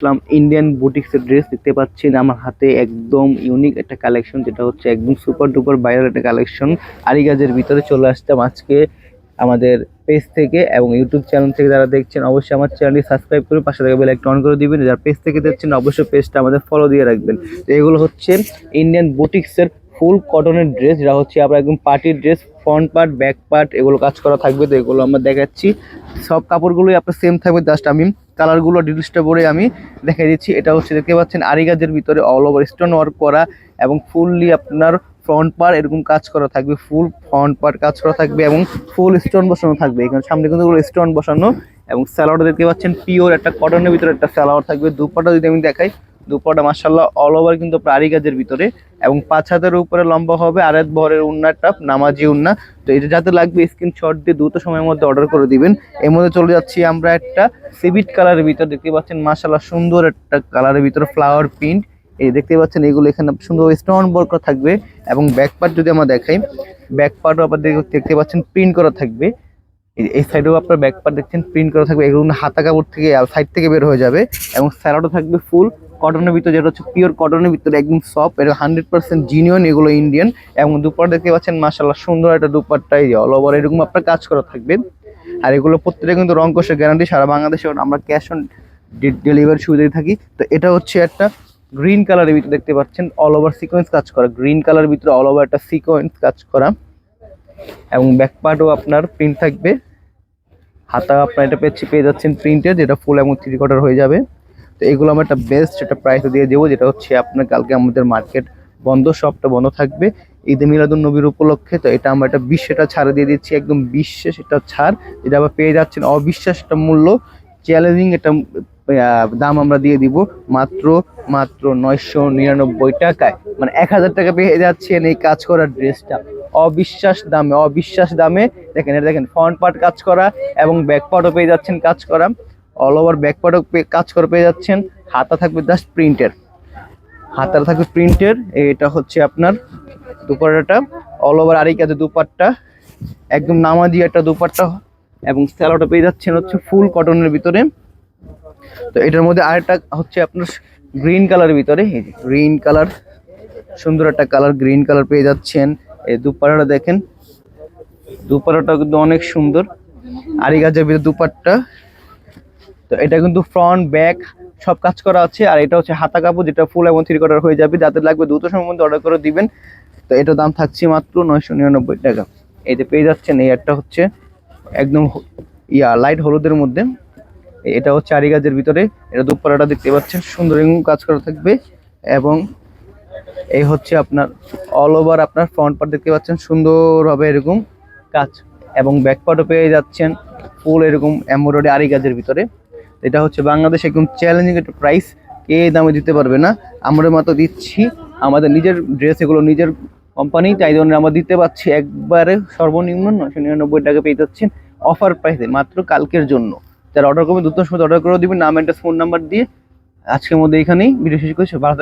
ইসলাম Indian বুটিক্সের dress দেখতে পাচ্ছেন। আমার হাতে একদম ইউনিক একটা কালেকশন যেটা হচ্ছে একদম সুপার ডুপার বাইরের একটা কালেকশন আরিগাজের ভিতরে চলে আসতাম আজকে আমাদের পেজ থেকে এবং ইউটিউব চ্যানেল থেকে যারা দেখছেন, অবশ্যই আমার চ্যানেলটি সাবস্ক্রাইব করে পাশে থেকে বেল একটা অন করে দিবেন। যারা পেজ থেকে দেখছেন, অবশ্যই পেজটা আমাদের ফলো দিয়ে রাখবেন। তো এগুলো হচ্ছে ইন্ডিয়ান বুটিক্সের ফুল কটনের ড্রেস যেটা হচ্ছে আপনার একদম পার্টির dress front part back part এগুলো কাজ করা থাকবে। তো এগুলো আমরা দেখাচ্ছি। সব কাপড়গুলোই আপনার সেম থাকবে। জাস্ট আমি কালারগুলো ডিটেলসটা পরে আমি দেখে দিচ্ছি। এটা হচ্ছে দেখতে পাচ্ছেন আরিগাজের ভিতরে অল ওভার স্টোন ওয়ার্ক করা এবং ফুললি আপনার ফ্রন্ট পার এরকম কাজ করা থাকবে ফুল ফ্রন্ট পার কাজ করা থাকবে এবং ফুল স্টোন বসানো থাকবে। এখানে সামনে কিন্তু স্টোন বসানো এবং স্যালোয়ার দেখতে পাচ্ছেন পিওর একটা কটনের ভিতরে একটা স্যালোয়ার থাকবে। দুপাটা যদি আমি দেখাই দুপাটা মার্শাল্লাহ অল ওভার কিন্তু প্রাড়ি আরিগাজের ভিতরে এবং পাঁচ হাতের উপরে লম্বা হবে আর এক বহরের উন্নাটা নামাজি উন্না। তো এটা যাতে লাগবে স্ক্রিনশট দিয়ে দ্রুত সময়ের মধ্যে অর্ডার করে দিবেন। এর মধ্যে চলে যাচ্ছি আমরা একটা সিভিট কালারের ভিতর, দেখতে পাচ্ছেন মার্শাল্লাহ সুন্দর একটা কালারের ভিতরে ফ্লাওয়ার প্রিন্ট এই দেখতে পাচ্ছেন এগুলো এখানে সুন্দর স্টোন বর্ক থাকবে এবং ব্যাক পার্ট যদি আমরা দেখাই ব্যাক পার্টও আপনার দেখতে পাচ্ছেন প্রিন্ট করা থাকবে। এই- এই সাইডেও আপনার ব্যাক পার্ট দেখছেন প্রিন্ট করা থাকবে। এগুলো হাতা কাপড় থেকে সাইড থেকে বের হয়ে যাবে এবং স্যালাডও থাকবে ফুল কটনের ভিতরে যেটা হচ্ছে পিওর কটনের ভিতরে একদম সফট এটা হান্ড্রেড পার্সেন্ট জিনিয়ন এগুলো ইন্ডিয়ান এবং দুপার দেখতে পাচ্ছেন মাসাল্লাহ সুন্দর একটা দুপারটাই অল ওভার এরকম আপনার কাজ করা থাকবে। আর এগুলো প্রত্যেকটা কিন্তু রং কষের গ্যারান্টি সারা বাংলাদেশে আমরা ক্যাশ অন ডেলিভারি সুবিধায় থাকি। তো এটা হচ্ছে একটা গ্রিন কালারের ভিতরে দেখতে পাচ্ছেন অল ওভার সিকোয়েন্স কাজ করা। গ্রিন কালারের ভিতরে অল ওভার একটা সিকোয়েন্স কাজ করা। এবং ব্যাক পার্টও আপনার প্রিন্ট থাকবে। হাতা আপনার এটা পেয়েছি পেয়ে যাচ্ছেন প্রিন্টের যেটা ফুল এবং থ্রি কোয়ার্টার হয়ে যাবে। তো এগুলো আমরা একটা বেস্ট একটা প্রাইস দিয়ে দেবো, যেটা হচ্ছে আপনার কালকে আমাদের মার্কেট বন্ধ শপটা বন্ধ থাকবে। ঈদে মিলাদুল নবীর উপলক্ষে, তো এটা আমরা একটা বিশেটা ছাড় দিয়ে দিচ্ছি, একদম বিশ্বে সেটা ছাড়, যেটা আবার পেয়ে যাচ্ছেন অবিশ্বাস একটা মূল্য। চ্যালেঞ্জিং একটা দাম আমরা দিয়ে দিব মাত্র মাত্র নয়শো নিরানব্বই টাকায়। মানে এক হাজার টাকা পেয়ে যাচ্ছেন এই কাজ করার ড্রেসটা অবিশ্বাস দামে অবিশ্বাস দামে। দেখেন, এটা দেখেন ফ্রন্ট পার্ট কাজ করা এবং ব্যাক পার্টও পেয়ে যাচ্ছেন কাজ করা। অল ওভার ব্যাক পার্টও কাজ করে পেয়ে যাচ্ছেন। হাতা থাকবে জাস্ট প্রিন্টের হাতার থাকবে প্রিন্টের এটা হচ্ছে আপনার দুপাট্টাটা। অল ওভার আরেক আছে দুপাট্টা। একদম নামাজি একটা দুপাট্টা এবং স্যালোটা পেয়ে যাচ্ছেন হচ্ছে ফুল কটনের ভিতরে। তো এটার মধ্যে আরেকটা হচ্ছে আপনার গ্রিন কালারের ভিতরে। গ্রিন কালার সুন্দর একটা কালার গ্রিন কালার পেয়ে যাচ্ছেন। এই দুপাট্টাটা দেখেন। দুপাট্টাটা কিন্তু অনেক সুন্দর। আড়ি গাছের ভিতরে দুপাট্টা। তো এটা কিন্তু ফ্রন্ট ব্যাক সব কাজ করা আছে। আর এটা হচ্ছে হাতা কাপড়, যেটা ফুল এবং থ্রি কোয়ার্টার হয়ে যাবে। যাদের লাগবে দ্রুত মধ্যে অর্ডার করে দিবেন। তো এটার দাম থাকছে মাত্র নয়শো নিরানব্বই টাকা। এই যে পেয়ে যাচ্ছেন, এই একটা হচ্ছে একদম ইয়া লাইট হলুদের মধ্যে। এটা হচ্ছে আরি গাছের ভিতরে। এটা দুপারাটা দেখতে পাচ্ছেন। সুন্দর কাজ করা থাকবে। এবং এই হচ্ছে আপনার অল ওভার আপনার ফ্রন্ট পার্ট দেখতে পাচ্ছেন। সুন্দর হবে এরকম কাজ। এবং ব্যাক পার্টও পেয়ে যাচ্ছেন। ফুল এরকম এমব্রয়ডারি আরি গাছের ভিতরে। এটা হচ্ছে বাংলাদেশ একদম চ্যালেঞ্জিং একটা প্রাইস কে দামে দিতে পারবে না? আমরা মাত্র দিচ্ছি। আমাদের নিজের ড্রেস এগুলো নিজের কোম্পানি তাই জন্য আমরা দিতে পারছি। একবারে সর্বনিম্ন নশো নিরানব্বই টাকা পেয়ে যাচ্ছেন অফার প্রাইসে মাত্র কালকের জন্য। যারা অর্ডার করবেন দুটোর সময় অর্ডার করে দেবেন। নাম অ্যাড্রেস ফোন নাম্বার দিয়ে আজকের মধ্যে এখানেই ভিডিও শেষ করছি। ভালো